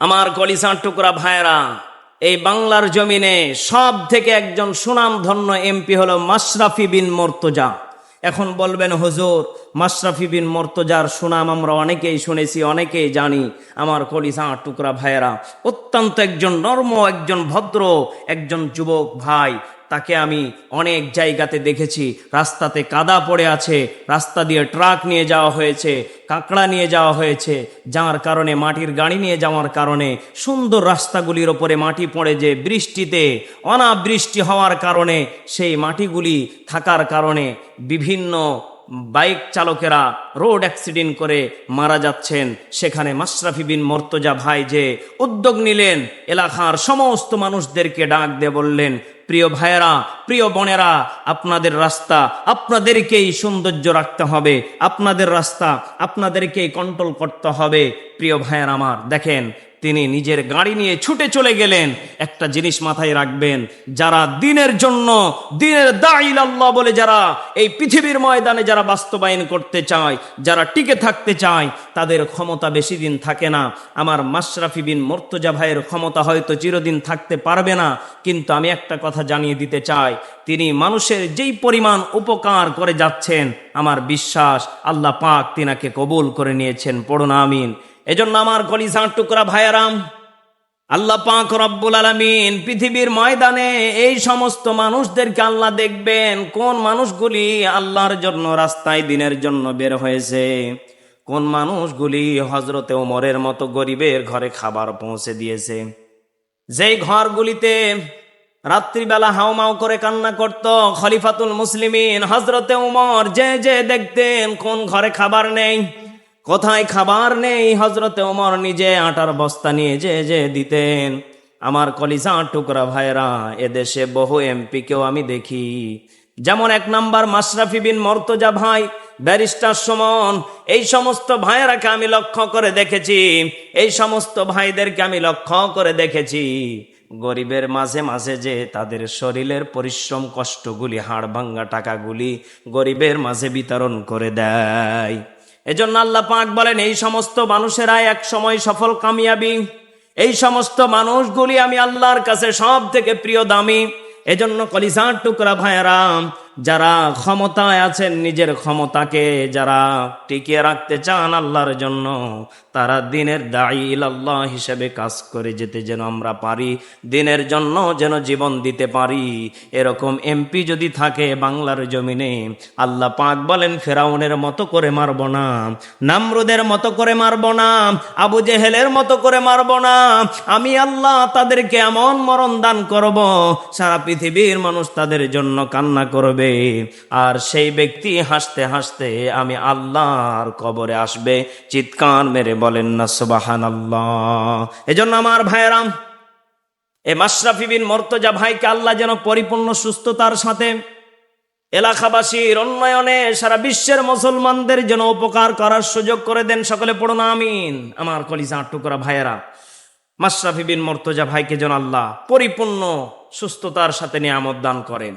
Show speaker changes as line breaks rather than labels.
আমার কলিসার টুকরা ভাইরা এই বাংলার জমিনে সব থেকে একজন সুনামধন্য এমপি হলো মাশরাফি বিন মর্তজা। এখন বলবেন, হজুর, মাশরাফি বিন মর্তজার সুনাম আমরা অনেকেই শুনেছি, অনেকেই জানি, আমার কলিসা টুকরা ভাইয়েরা। অত্যন্ত একজন নর্ম, একজন ভদ্র, একজন যুবক ভাই তাকে আমি অনেক জায়গাতে দেখেছি। রাস্তাতে কাদা পড়ে আছে, রাস্তা দিয়ে ট্রাক নিয়ে যাওয়া হয়েছে, কাঁকড়া নিয়ে যাওয়া হয়েছে, যাওয়ার কারণে, মাটির গাড়ি নিয়ে যাওয়ার কারণে, সুন্দর রাস্তাগুলির ওপরে মাটি পড়ে যে বৃষ্টিতে, অনাবৃষ্টি হওয়ার কারণে, সেই মাটিগুলি থাকার কারণে বিভিন্ন বাইক চালকেরা রোড অ্যাক্সিডেন্ট করে মারা যাচ্ছেন। সেখানে মাশরাফি বিন মর্তজা ভাই যে উদ্যোগ নিলেন, এলাকার সমস্ত মানুষদেরকে ডাক দিয়ে বললেন প্রিয় ভাইয়েরা, প্রিয় বোনেরা, আপনাদের রাস্তা, আপনাদেরকেই সৌন্দর্য রাখতে হবে, আপনাদের রাস্তা, আপনাদেরকেই কন্ট্রোল করতে হবে। প্রিয় ভাইয়ের আমার, দেখেন তিনি নিজের গাড়ি নিয়ে ছুটে চলে গেলেন। একটা জিনিস মাথায় রাখবেন, যারা দিনের জন্য, দিনের দাইল আল্লাহ বলে যারা এই পৃথিবীর ময়দানে যারা বাস্তবায়ন করতে চায়, যারা টিকে থাকতে চায়, তাদের ক্ষমতা বেশি দিন থাকে না। আমার মাশরাফি বিন মর্তজা ভাইয়ের ক্ষমতা হয়তো চিরদিন থাকতে পারবে না, কিন্তু আমি একটা কথা জানিয়ে দিতে চাই, তিনি মানুষের যেই পরিমাণ উপকার করে যাচ্ছেন, আমার বিশ্বাস আল্লাহ পাক তিনাকে কবুল করে নিয়েছেন। পড়ুন, আমিন। এজন্য আমার কলিজার টুকরা ভাইয়ারাম, আল্লাহ পাক রব্বুল আলামিন পৃথিবীর ময়দানে এই সমস্ত মানুষদেরকে আল্লাহ দেখবেন, কোন মানুষগুলি আল্লাহর জন্য রাস্তায় দিনের জন্য বের হয়েছে, কোন মানুষগুলি হজরতে ওমরের মতো গরিবের ঘরে খাবার পৌঁছে দিয়েছে। যেই ঘরগুলিতে রাত্রিবেলা হাউমাউ করে কান্না করত, খলিফাতুল মুসলিমিন হজরতে উমর যে যে দেখতেন কোন ঘরে খাবার নেই কোথায় খাবার নেই? হজরতে ওমর নিজে আটার বস্তা নিয়ে যে যে দিতেন। আমার কলিজা টুকরা ভাইরা এদেশে বহু এমপিকেও আমি দেখি। যেমন এক নাম্বার মাশরাফি বিন মর্তজা ভাই, ব্যারিস্টার সমন, এই সমস্ত ভাইয়েরাকে আমি লক্ষ্য করে দেখেছি। এই সমস্ত ভাইদেরকে আমি লক্ষ্য করে দেখেছি। গরিবের মাঝে মাঝে যে তাদের শরীরের পরিশ্রম কষ্টগুলি হাড় ভাঙ্গা টাকাগুলি গরিবের মাঝে বিতরণ করে দেয়। এজন্য আল্লাহ পাক বলেন, এই সমস্ত মানুষেরা এক সময় সফল কামিয়াবি। এই সমস্ত মানুষগুলি আমি আল্লাহর কাছে সব থেকে প্রিয় দামি। এজন্য কলিসার টুকরা ভাইয়ারাম যারা ক্ষমতায় আছেন, নিজের ক্ষমতাকে যারা টিকিয়ে রাখতে চান আল্লাহর জন্য, তারা দিনের দায়ীল আল্লাহ হিসেবে কাজ করে যেতে যেন আমরা পারি, দিনের জন্য যেন জীবন দিতে পারি। এরকম এমপি যদি থাকে বাংলার জমিনে, আল্লাহ পাক বলেন, ফেরাউনের মতো করে মারব না, নামরুদের মতো করে মারব না, আবু জেহেলের মতো করে মারব না, আমি আল্লাহ তাদেরকে এমন মরণ দান করব, সারা পৃথিবীর মানুষ তাদের জন্য কান্না করবে। আর সেই ব্যক্তি হাসতে হাসতে আমি আল্লাহর কবরে আসবে। চিৎকার মেরে বলেন না সুবাহান আল্লাহ এজন্য আমার ভাইরাম এ মাশরাফি বিন মর্তজা ভাইকে আল্লাহ যেন পরিপূর্ণ সুস্থতার সাথে এলাকাবাসীর উন্নয়নে সারা বিশ্বের মুসলমানদের যেন উপকার করার সুযোগ করে দেন, সকলে পড়ুন, আমিন। আমার কলিজা টুকরা ভাইয়েরা, মাশরাফি বিন মর্তজা ভাইকে যেন আল্লাহ পরিপূর্ণ সুস্থতার সাথে নিয়ামত দান করেন।